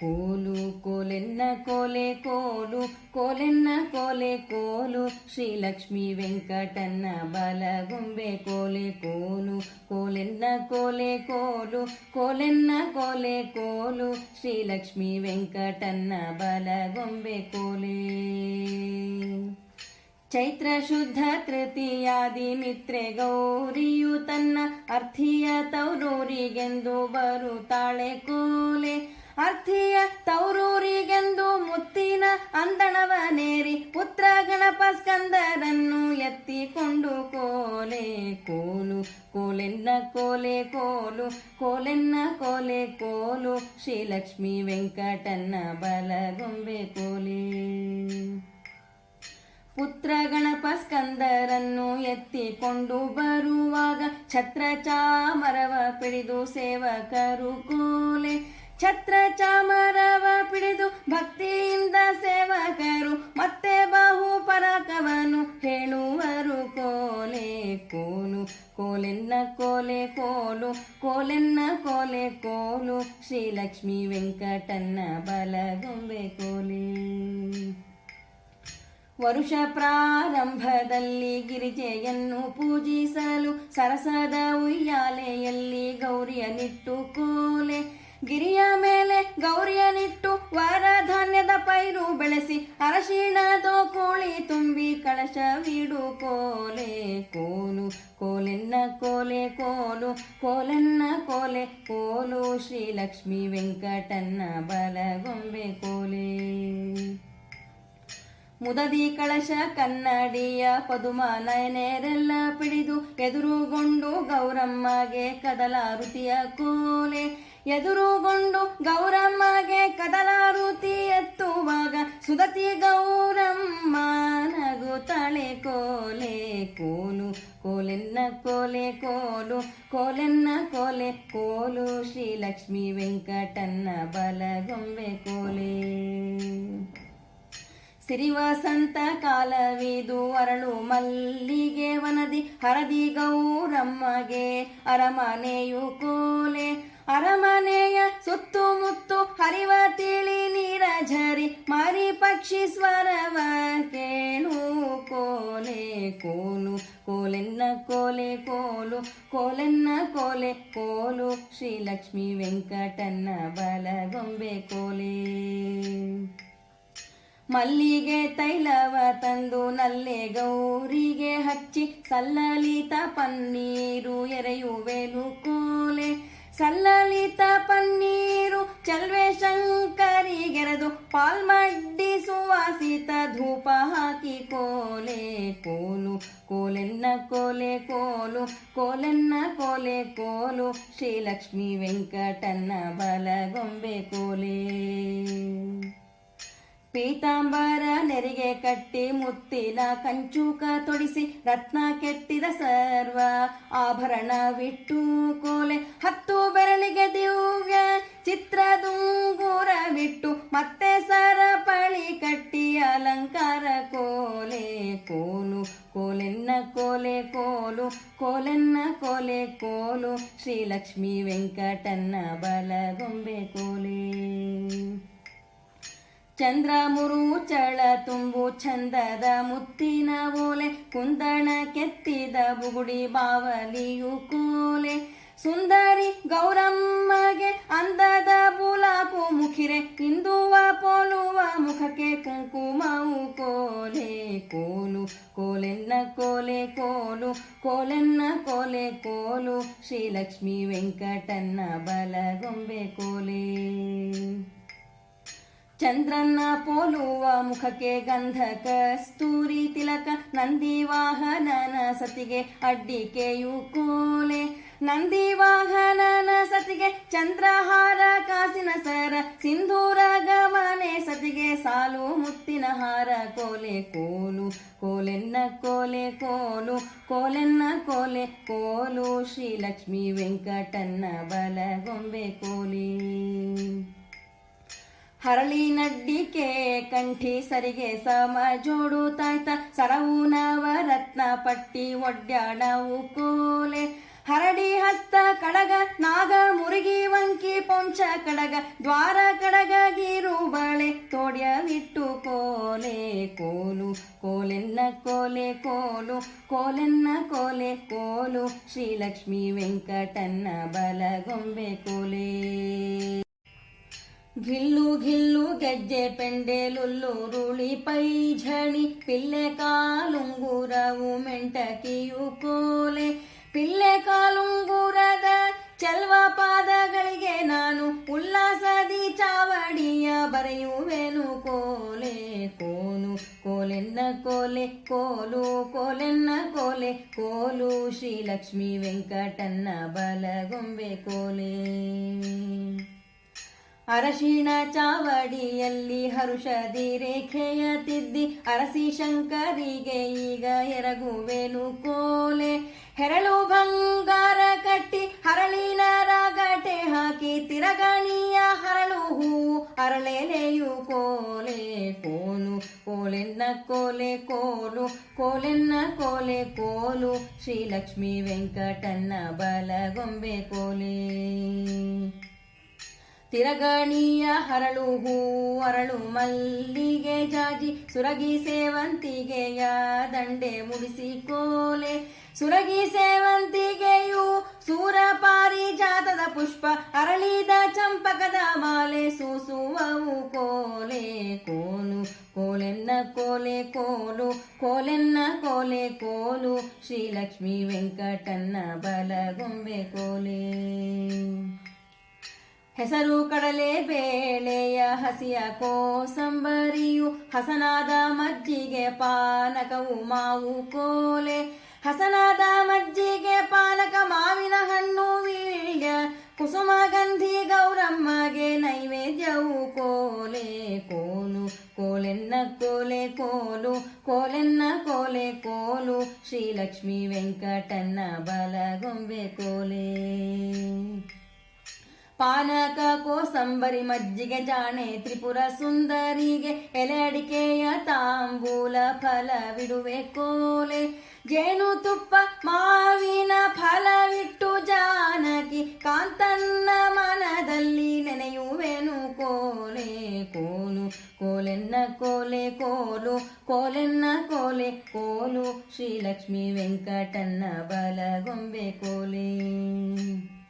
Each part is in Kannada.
ಕೋಲು ಕೋಲೆನ್ನ ಕೋಲೆ ಕೋಲು, ಕೋಲೆನ್ನ ಕೋಲೆ ಕೋಲು, ಶ್ರೀಲಕ್ಷ್ಮಿ ವೆಂಕಟನ್ನ ಬಲಗುಂಬೆ ಕೋಲೆ ಕೋಲು, ಕೋಲೆನ್ನ ಕೋಲೆ ಕೋಲು, ಕೋಲೆನ್ನ ಕೋಲೆ ಕೋಲು, ಶ್ರೀಲಕ್ಷ್ಮಿ ವೆಂಕಟನ್ನ ಬಲಗುಂಬೆ ಕೋಲೆ. ಚೈತ್ರ ಶುದ್ಧ ತೃತೀಯಾದಿ ಮಿತ್ರೆ ಗೌರಿಯು ತನ್ನ ಅರ್ಥಿಯ ತೌರೂರಿಗೆಂದು ಬರುತ್ತಾಳೆ ಕೋಲೆ. ಅರ್ಥಿಯ ತೌರೂರಿಗೆಂದು ಮುತ್ತಿನ ಅಂದಣವನೇರಿ ಪುತ್ರ ಗಣಪ ಸ್ಕಂದರನ್ನು ಎತ್ತಿಕೊಂಡು ಕೋಲೆ ಕೋಲು, ಕೋಲೆನ್ನ ಕೋಲೆ ಕೋಲು, ಕೋಲೆನ್ನ ಕೋಲೆ ಕೋಲು, ಶ್ರೀಲಕ್ಷ್ಮಿ ವೆಂಕಟನ್ನ ಬಲಗೊಂಬೆ ಕೋಲೆ. ಪುತ್ರ ಗಣಪ ಸ್ಕಂದರನ್ನು ಎತ್ತಿಕೊಂಡು ಬರುವಾಗ ಛತ್ರ ಚಾಮರವ ಪಿಡಿದು ಸೇವಕರು ಕೋಲೆ ಛತ್ರ ಚಾಮರವ ಪಿಡಿದು ಭಕ್ತಿಯಿಂದ ಸೇವಕರು, ಮತ್ತೆ ಬಹು ಪರಕವನು ಹೇಳುವರು, ಕೋಲೆ ಕೋಲು, ಕೋಲೆನ್ನ ಕೋಲೆ ಕೋಲು, ಕೋಲೆನ್ನ ಕೋಲೆ ಕೋಲು, ಶ್ರೀಲಕ್ಷ್ಮಿ ವೆಂಕಟನ್ನ ಬಲಗೊಂಬೆ ಕೋಲೆ. ವರುಷ ಪ್ರಾರಂಭದಲ್ಲಿ ಗಿರಿಜೆಯನ್ನು ಪೂಜಿಸಲು ಸರಸದ ಉಯ್ಯಾಲೆಯಲ್ಲಿ ಗೌರಿಯ ನಿಟ್ಟು ಕೋಲೆ. ಗಿರಿಯ ಮೇಲೆ ಗೌರಿಯ ನಿಟ್ಟು ವರಧಾನ್ಯದ ಪೈರು ಬೆಳೆಸಿ ಅರಶಿಣದ ಕೋಳಿ ತುಂಬಿ ಕಳಶವಿಡು ಕೋಲೆ ಕೋಲು, ಕೋಲೆನ್ನ ಕೋಲೆ ಕೋಲು, ಕೋಲೆನ್ನ ಕೋಲೆ ಕೋಲು, ಶ್ರೀಲಕ್ಷ್ಮಿ ವೆಂಕಟನ್ನ ಬಲಗೊಂಬೆ ಕೋಲೆ. ಮುದದಿ ಕಳಶ ಕನ್ನಡಿಯ ಪದುಮ ನಯನೆರೆಲ್ಲ ಪಿಡಿದು ಎದುರುಗೊಂಡು ಗೌರಮ್ಮಗೆ ಕದಲಾರುತಿಯ ಕೋಲೆ. ಎದುರುಗೊಂಡು ಗೌರಮ್ಮಗೆ ಕದಲಾರುತಿ ಎತ್ತುವಾಗ ಸುಧತಿ ಗೌರಮ್ಮ ನಗು ತಳೆ ಕೋಲೆ ಕೋಲು, ಕೋಲೆನ್ನ ಕೋಲೆ ಕೋಲು, ಕೋಲೆನ್ನ ಕೋಲೆ ಕೋಲು, ಶ್ರೀಲಕ್ಷ್ಮಿ ವೆಂಕಟನ್ನ ಬಲಗೊಂಬೆ ಕೋಲೆ. ಸಿರಿವಸಂತ ಕಾಲವಿದು ಅರಳು ಮಲ್ಲಿಗೆ ವನದಿ ಹರದಿ ಗೌರಮ್ಮಗೆ ಅರಮನೆಯು ಕೋಲೆ. ಅರಮನೆಯ ಸುತ್ತುಮುತ್ತು ಹರಿವ ತಿಳಿ ನೀರ ಝರಿ ಮರಿ ಪಕ್ಷಿ ಸ್ವರವ ಕೇಳು ಕೋಲೆ, ಕೋಲು, ಕೋಲೆನ್ನ ಕೋಲೆ, ಕೋಲು, ಕೋಲೆನ್ನ ಕೋಲೆ, ಕೋಲು. ಶ್ರೀಲಕ್ಷ್ಮಿ ವೆಂಕಟನ್ನ ಬಲಗೊಂಬೆ ಕೋಲೆ. ಮಲ್ಲಿಗೆ ತೈಲವ ತಂದು ನಲ್ಲೆ ಗೌರಿಗೆ ಹಚ್ಚಿ ಸಲ್ಲಲಿತ ಪನ್ನೀರು ಎರೆಯುವೆನು ಕೋಲೆ. ಸಲ್ಲಲಿತ ಪನ್ನೀರು ಚಲ್ವೆ ಶಂಕರಿಗೆರೆದು ಪಾಲ್ಮಡ್ಡಿ ಸುವಾಸಿತ ಧೂಪ ಹಾಕಿ ಕೋಲೆ ಕೋಲು ಕೋಲೆನ್ನ ಕೋಲೆ ಕೋಲು ಕೋಲೆನ್ನ ಕೋಲೆ ಕೋಲು ಶ್ರೀಲಕ್ಷ್ಮಿ ವೆಂಕಟನ್ನ ಬಲಗೊಂಬೆ ಕೋಲೆ ಪೀತಾಂಬರ ನೆರಿಗೆ ಕಟ್ಟಿ ಮುತ್ತಿನ ಕಂಚೂಕ ತೊಡಿಸಿ ರತ್ನ ಕೆತ್ತಿದ ಸರ್ವ ಆಭರಣ ಆಭರಣವಿಟ್ಟು ಕೋಲೆ. ಹತ್ತು ಬೆರಳಿಗೆ ದಿವ್ಯ ಚಿತ್ರದುಂಗುರವಿಟ್ಟು ಮತ್ತೆ ಸರಪಳಿ ಕಟ್ಟಿ ಅಲಂಕಾರ ಕೋಲೆ. ಕೋಲು, ಕೋಲೆನ್ನ ಕೋಲೆ, ಕೋಲು, ಕೋಲೆನ್ನ ಕೋಲೆ, ಕೋಲು. ಶ್ರೀಲಕ್ಷ್ಮಿ ವೆಂಕಟನ್ನ ಬಲಗೊಂಬೆ ಕೋಲೆ. ಚಂದ್ರ ಮುರುಚಳ ತುಂಬು ಚಂದದ ಮುತ್ತಿನ ಓಲೆ, ಕುಂದಣ ಕೆತ್ತಿದ ಬುಗುಡಿ ಬಾವಲಿಯು ಕೋಲೆ. ಸುಂದರಿ ಗೌರಮ್ಮಗೆ ಅಂದದ ಬುಲಾಕು ಮುಖಿರೆ, ಕಿಂದುವ ಪೋಲುವ ಮುಖಕ್ಕೆ ಕುಂಕುಮವು ಕೋಲೆ. ಕೋಲು, ಕೋಲೆನ್ನ ಕೋಲೆ, ಕೋಲು, ಕೋಲೆನ್ನ ಕೋಲೆ, ಕೋಲು. ಶ್ರೀಲಕ್ಷ್ಮಿ ವೆಂಕಟನ್ನ ಬಲಗೊಂಬೆ ಕೋಲೆ. ಚಂದ್ರನ್ನ ಪೋಲುವ ಮುಖಕ್ಕೆ ಗಂಧ ಕಸ್ತೂರಿ ತಿಲಕ ನಂದಿ ವಾಹನನ ಸತಿಗೆ ಅಡ್ಡಿಕೆಯು ಕೋಲೆ. ನಂದಿ ವಾಹನನ ಸತಿಗೆ ಚಂದ್ರಹಾರ, ಕಾಸಿನ ಸರ, ಸಿಂಧೂರ ಗಮನೆ ಸತಿಗೆ ಸಾಲು, ಮುತ್ತಿನ ಹಾರ, ಕೋಲೆ ಕೋಲು, ಕೋಲೆನ್ನ ಕೋಲೆ ಕೋಲು, ಕೋಲೆನ್ನ ಕೋಲೆ ಕೋಲು. ಶ್ರೀಲಕ್ಷ್ಮಿ ವೆಂಕಟನ್ನ ಬಲಗೊಂಬೆ ಕೋಲಿ. ಹರಳಿ ನಡ್ಡಿಕೆ ಕಂಠಿ ಸರಿಗೆ ಸಮ ಜೋಡು ತಾಯ್ತ ಸರವು ನವರತ್ನ ಪಟ್ಟಿ ಒಡ್ಯಾಡವು ಕೋಲೆ. ಹರಡಿ ಹಸ್ತ ಕಡಗ ನಾಗ ಮುರುಗಿ ವಂಕಿ ಪೊಂಚ ಕಡಗ ದ್ವಾರ ಕಡಗ ಕೋಲೆ. ಕೋಲು, ಕೋಲೆನ್ನ ಕೋಲೆ, ಕೋಲು, ಕೋಲೆನ್ನ ಕೋಲೆ, ಕೋಲು ಶ್ರೀಲಕ್ಷ್ಮಿ ವೆಂಕಟನ್ನ ಬಲಗೊಂಬೆ ಕೋಲೆ. ಘಿಲ್ಲು ಘಿಲ್ಲು ಗೆಜ್ಜೆ ಪೆಂಡೆ ಲುಲ್ಲು ರೂಳಿ ಪೈಝಣಿ ಪಿಲ್ಲೆ ಕಾಲುಂಗುರವು ಮೆಂಟಕಿಯು ಕೋಲೆ ಪಿಲ್ಲೆ ಕಾಲುಂಗುರದ ಚಲ್ವ ಪಾದಗಳಿಗೆ ನಾನು ಉಲ್ಲಾಸದಿ ಚಾವಡಿಯ ಬರೆಯುವೆನು ಕೋಲೆ ಕೋನು ಕೋಲೆನ್ನ ಕೋಲೆ ಕೋಲು ಕೋಲೆನ್ನ ಕೋಲೆ ಕೋಲು ಶ್ರೀಲಕ್ಷ್ಮಿ ವೆಂಕಟನ್ನ ಬಲಗೊಂಬೆ ಕೋಲೆ ಅರಶಿಣ ಚಾವಡಿಯಲ್ಲಿ ಹರುಷದಿ ರೇಖೆಯ ತಿದ್ದಿ ಅರಸಿ ಶಂಕರಿಗೆ ಈಗ ಎರಗುವೆನು ಕೋಲೆ. ಹೆರಳು ಬಂಗಾರ ಕಟ್ಟಿ, ಹರಳಿನ ರಾಗಟೆ ಹಾಕಿ, ತಿರಗಣಿಯ ಹರಳು ಹೂ ಅರಳೆಲೆಯು ಕೋಲೆ ಕೋಲು. ಕೋಲೆನ್ನ ಕೋಲೆ ಕೋಲು, ಕೋಲೆನ್ನ ಕೋಲೆ ಕೋಲು. ಶ್ರೀಲಕ್ಷ್ಮಿ ವೆಂಕಟನ್ನ ಬಲಗೊಂಬೆ ಕೋಲೆ. ತಿರಗಣಿಯ ಹರಳು ಹೂ, ಅರಳು ಮಲ್ಲಿಗೆ ಜಾಜಿ. ಸುರಗಿ ಸೇವಂತಿಗೆಯ ದಂಡೆ ಮುಡಿಸಿ ಕೋಲೆ. ಸುರಗಿ ಸೇವಂತಿಗೆಯು ಸೂರ ಪಾರಿಜಾತದ ಪುಷ್ಪ, ಅರಳಿದ ಚಂಪಕದ ಮಾಲೆ ಸೂಸುವವು ಕೋಲೆ. ಕೋಲು, ಕೋಲೆನ್ನ ಕೋಲೆ, ಕೋಲು, ಕೋಲೆನ್ನ ಕೋಲೆ, ಕೋಲು. ಶ್ರೀಲಕ್ಷ್ಮಿ ವೆಂಕಟನ್ನ ಬಲಗೊಂಬೆ ಕೋಲೆ. ಹೆಸರು ಕಡಲೆ ಬೇಳೆಯ ಹಸಿಯ ಕೋಸಂಬರಿಯು ಹಸನಾದ ಮಜ್ಜಿಗೆ ಪಾನಕವು ಮಾವು ಕೋಲೆ. ಹಸನಾದ ಮಜ್ಜಿಗೆ ಪಾನಕ ಮಾವಿನ ಹಣ್ಣು ವೀಳ್ಯ. ಕುಸುಮ ಗಂಧಿ ಗೌರಮ್ಮಗೆ ನೈವೇದ್ಯವು ಕೋಲೆ. ಕೋಲು, ಕೋಲೆನ್ನ ಕೋಲೆ, ಕೋಲು, ಕೋಲೆನ್ನ ಕೋಲೆ, ಕೋಲು. ಶ್ರೀಲಕ್ಷ್ಮಿ ವೆಂಕಟನ್ನ ಬಲಗೊಂಬೆ ಕೋಲೆ. ಪಾನಕ ಕೋಸಂಬರಿ ಮಜ್ಜಿಗೆ ಜಾಣೆ ತ್ರಿಪುರ ಸುಂದರಿಗೆ ಎಲೆ ಅಡಿಕೆಯ ತಾಂಬೂಲ ಫಲವಿಡುವೆ ಕೋಲೆ. ಜೇನು ತುಪ್ಪ ಮಾವಿನ ಫಲವಿಟ್ಟು ಜಾನಕಿ ಕಾಂತನ್ನ ಮನದಲ್ಲಿ ನೆನೆಯುವೆನು ಕೋಲೆ. ಕೋಲು, ಕೋಲೆನ್ನ ಕೋಲೆ, ಕೋಲು, ಕೋಲೆನ್ನ ಕೋಲೆ, ಕೋಲು ಶ್ರೀಲಕ್ಷ್ಮಿ ವೆಂಕಟನ್ನ ಬಲಗೊಂಬೆ ಕೋಲೆ.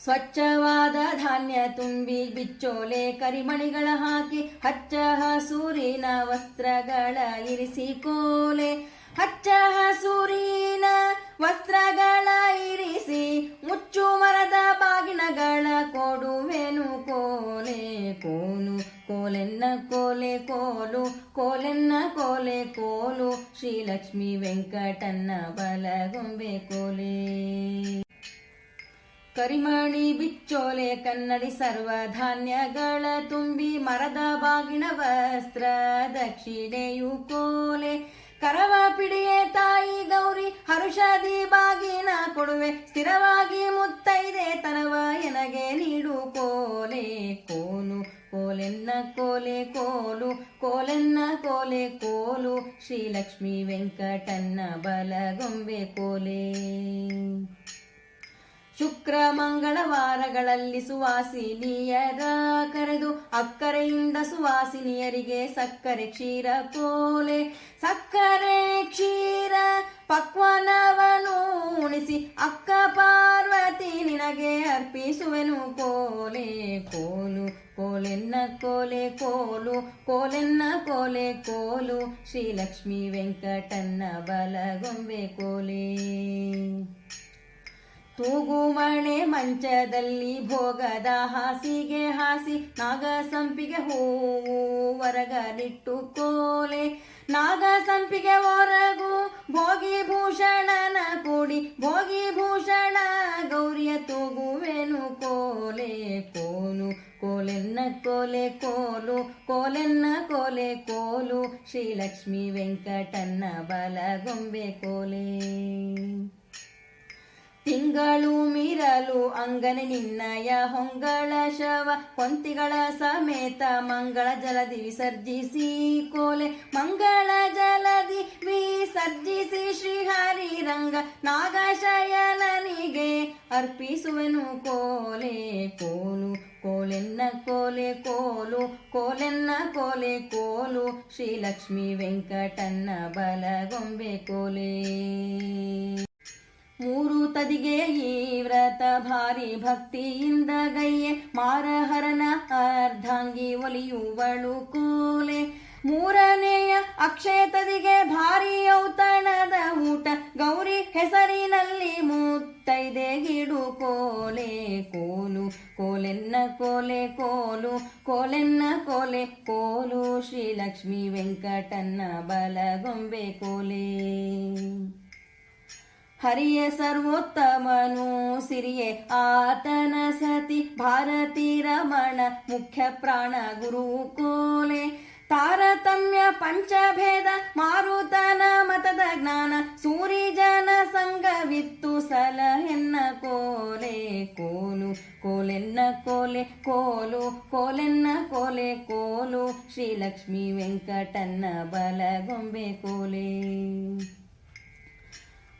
ಸ್ವಚ್ಛವಾದ ಧಾನ್ಯ ತುಂಬಿ ಬಿಚ್ಚೋಲೆ ಕರಿಮಣಿಗಳ ಹಾಕಿ ಹಚ್ಚ ಹಸೂರಿನ ವಸ್ತ್ರಗಳ ಇರಿಸಿ ಕೋಲೆ ಹಚ್ಚ ಹಸೂರಿನ ವಸ್ತ್ರಗಳ ಇರಿಸಿ ಮುಚ್ಚು ಮರದ ಬಾಗಿನಗಳ ಕೊಡುವೆನು ಕೋಲೆ, ಕೋಲು, ಕೋಲೆನ್ನ ಕೋಲೆ, ಕೋಲು, ಕೋಲೆನ್ನ ಕೋಲೆ, ಕೋಲು, ಶ್ರೀಲಕ್ಷ್ಮಿ ವೆಂಕಟನ್ನ ಬಲಗೊಂಬೆ ಕೋಲೆ. ಕರಿಮಣಿ ಬಿಚ್ಚೋಲೆ ಕನ್ನಡಿ ಸರ್ವ ಧಾನ್ಯಗಳ ತುಂಬಿ ಮರದ ಬಾಗಿನ ವಸ್ತ್ರ, ದಕ್ಷಿಣೆಯು ಕೋಲೆ. ಕರವ ಪಿಡಿಯೆ ತಾಯಿ ಗೌರಿ ಹರುಷದಿ ಬಾಗಿನ ಕೊಡುವೆ. ಸ್ಥಿರವಾಗಿ ಮುತ್ತೈದೆ ತನವ ಎನಗೆ ನೀಡು ಕೋಲೆ. ಕೋಲು, ಕೋಲೆನ್ನ ಕೋಲೆ, ಕೋಲು. ಕೋಲೆನ್ನ ಕೋಲೆ, ಕೋಲು. ಶ್ರೀಲಕ್ಷ್ಮಿ ವೆಂಕಟನ್ನ ಬಲಗೊಂಬೆ ಕೋಲೆ. ಶುಕ್ರ ಮಂಗಳವಾರಗಳಲ್ಲಿ ಸುವಾಸಿನಿಯರ ಕರೆದು ಅಕ್ಕರೆಯಿಂದ ಸುವಾಸಿನಿಯರಿಗೆ ಸಕ್ಕರೆ ಕ್ಷೀರ ಕೋಲೆ ಸಕ್ಕರೆ ಕ್ಷೀರ ಪಕ್ವನವನು ಉಣಿಸಿ, ಅಕ್ಕ ಪಾರ್ವತಿ ನಿನಗೆ ಅರ್ಪಿಸುವೆನು. ಕೋಲೆ, ಕೋಲು, ಕೋಲೆನ್ನ ಕೋಲೆ, ಕೋಲು, ಕೋಲೆನ್ನ ಕೋಲೆ, ಕೋಲು. ಶ್ರೀಲಕ್ಷ್ಮಿ ವೆಂಕಟನ್ನ ಬಲಗೊಂಬೆ ಕೋಲೆ. ತೂಗು ಮಳೆ ಮಂಚದಲ್ಲಿ ಭೋಗದ ಹಾಸಿಗೆ ಹಾಸಿ ನಾಗ ಸಂಪಿಗೆ ಹೂವು ಹೊರಗಲಿಟ್ಟು ಕೋಲೆ. ನಾಗ ಸಂಪಿಗೆ ಹೊರಗು ಭೋಗಿ ಭೂಷಣನ ಕೂಡಿ, ಭೋಗಿ ಭೂಷಣ ಗೌರಿಯ ತೂಗುವೆನು ಕೋಲೆ ಕೋಲು. ಕೋಲೆನ್ನ ಕೋಲೆ ಕೋಲು, ಕೋಲೆನ್ನ ಕೋಲೆ ಕೋಲು. ಶ್ರೀಲಕ್ಷ್ಮಿ ವೆಂಕಟನ್ನ ಬಲಗೊಂಬೆ ಕೋಲೆ. ತಿಂಗಳು ಮೀರಲು ಅಂಗನೆ ನಿನ್ನಯ ಹೊಂಗಳ ಶವ ಕೊಂತಿಗಳ ಸಮೇತ ಮಂಗಳ ಜಲದಿ ವಿಸರ್ಜಿಸಿ ಕೋಲೆ, ಮಂಗಳ ಜಲದಿ ವಿಸರ್ಜಿಸಿ ಶ್ರೀಹರಿ ರಂಗ ನಾಗಶಯನನಿಗೆ ಅರ್ಪಿಸುವೆನು ಕೋಲೆ, ಕೋಲು, ಕೋಲೆನ್ನ ಕೋಲೆ, ಕೋಲು, ಕೋಲೆನ್ನ ಕೋಲೆ, ಕೋಲು, ಶ್ರೀಲಕ್ಷ್ಮಿ ವೆಂಕಟನ್ನ ಬಲಗೊಂಬೆ ಕೋಲೆ. ಮೂರು ತದಿಗೆ ಈ ವ್ರತ ಭಾರಿ ಭಕ್ತಿಯಿಂದ ಗೈಯೆ ಮಾರಹರನ ಅರ್ಧಾಂಗಿ ಒಲಿಯುವಳು ಕೋಲೆ. ಮೂರನೆಯ ಅಕ್ಷಯ ತದಿಗೆ ಭಾರಿ ಔತಣದ ಊಟ, ಗೌರಿ ಹೆಸರಿನಲ್ಲಿ ಮುತ್ತೈದೆ ಗಿಡು ಕೋಲೆ. ಕೋಲು, ಕೋಲೆನ್ನ ಕೋಲೆ, ಕೋಲು, ಕೋಲೆನ್ನ ಕೋಲೆ. ಕೋಲು ಶ್ರೀಲಕ್ಷ್ಮಿ ವೆಂಕಟನ್ನ ಬಲಗೊಂಬೆ ಕೋಲೆ. ಹರಿಯ ಸರ್ವೋತ್ತಮನು, ಸಿರಿಯೇ ಆತನ ಸತಿ, ಭಾರತಿ ರಮಣ, ಮುಖ್ಯ ಪ್ರಾಣ ಗುರು ಕೋಲೆ. ತಾರತಮ್ಯ ಪಂಚಭೇದ, ಮಾರುತನ ಮತದ ಜ್ಞಾನ, ಸೂರಿ ಜನ ಸಂಘವಿತ್ತು ಸಲಹೆನ್ನ ಕೋಲೆ. ಕೋಲು, ಕೋಲೆನ್ನ ಕೋಲೆ, ಕೋಲು, ಕೋಲೆನ್ನ ಕೋಲೆ, ಕೋಲು. ಶ್ರೀಲಕ್ಷ್ಮಿ ವೆಂಕಟನ್ನ ಬಲಗೊಂಬೆ ಕೋಲೆ.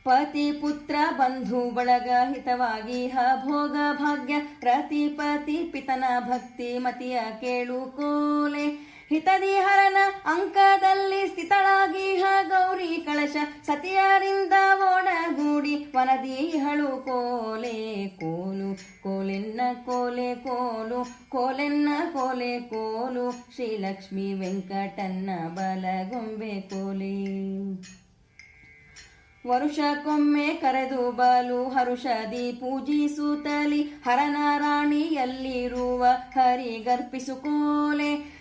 ಪತಿ ಪುತ್ರ ಬಂಧು ಬಳಗ ಹಿತವಾಗಿ ಹ ಭೋಗ ಭಾಗ್ಯ ಪ್ರತಿಪತಿ ಪಿತನ ಭಕ್ತಿ ಮತಿಯ ಕೇಳು ಕೋಲೆ. ಹಿತದಿ ಹರನ ಅಂಕದಲ್ಲಿ ಸ್ಥಿತಳಾಗಿ ಹ ಗೌರಿ ಕಳಶ ಸತಿಯರಿಂದ ಒಡಗೂಡಿ ವನದಿ ಹಳು ಕೋಲೆ ಕೋಲು. ಕೋಲೆನ್ನ ಕೋಲೆ ಕೋಲು, ಕೋಲೆನ್ನ ಕೋಲೆ ಕೋಲು. ಶ್ರೀಲಕ್ಷ್ಮಿ ವೆಂಕಟನ್ನ ಬಲಗೊಂಬೆ ಕೋಲೆ. ವರುಷಕ್ಕೊಮ್ಮೆ ಕರೆದು ಬಲು ಹರುಷದಿ ಪೂಜಿಸುತ್ತಲಿ. ಹರನ ರಾಣಿಯಲ್ಲಿರುವ ಹರಿ ಗರ್ಪಿಸು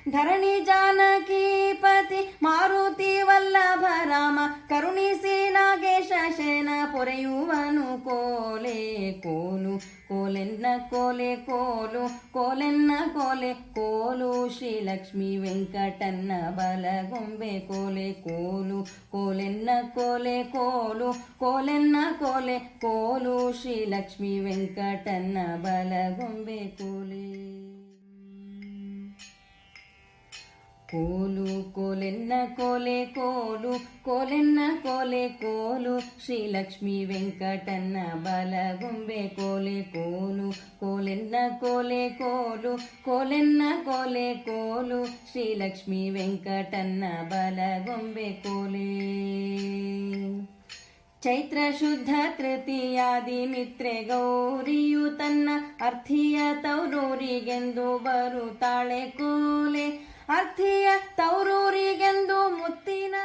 ಕೋಲೆ ಧರಣಿ ಜಾನಕಿ ಪತಿ ಮಾರುತಿ ವಲ್ಲಭ ರಾಮ ಕರುಣಿಸಿ ನಾಗೇಶ ಶೇನ ಪೊರೆಯುವನು ಕೋಲೆ ಕೋಲು ಕೋಲೆನ್ನ ಕೋಲೆ ಕೋಲು ಕೋಲೆನ್ನ ಕೋಲೆ ಕೋಲು ಶ್ರೀಲಕ್ಷ್ಮಿ ವೆಂಕಟನ್ನ ಬಲಗೊಂಬೆ ಕೋಲೆ ಕೋಲು ಕೋಲೆನ್ನ ಕೋಲೆ ಕೋಲು ಕೋಲೆನ್ನ ಕೋಲೆ ಕೋಲು ಶ್ರೀಲಕ್ಷ್ಮಿ ವೆಂಕಟನ್ನ ಬಲಗೊಂಬೆ ಕೋಲೆ ಕೋಲು ಕೋಲೆನ್ನ ಕೋಲೆ ಕೋಲು, ಕೋಲೆನ್ನ ಕೋಲೆ ಕೋಲು, ಶ್ರೀಲಕ್ಷ್ಮಿ ವೆಂಕಟನ್ನ ಬಲಗುಂಬೆ ಕೋಲೆ ಕೋಲು, ಕೋಲೆನ್ನ ಕೋಲೆ ಕೋಲು, ಕೋಲೆನ್ನ ಕೋಲೆ ಕೋಲು, ಶ್ರೀಲಕ್ಷ್ಮಿ ವೆಂಕಟನ್ನ ಬಲಗುಂಬೆ ಕೋಲೆ. ಚೈತ್ರ ಶುದ್ಧ ತೃತೀಯಾದಿ ಮಿತ್ರೆ ಗೌರಿಯು ತನ್ನ ಅರ್ಥಿಯ ತೌರೂರಿಗೆಂದು ಬರುತ್ತಾಳೆ ಕೋಲೆ. ಅರ್ಥಿಯ ತವರೂರಿಗೆಂದು ಮುತ್ತಿನ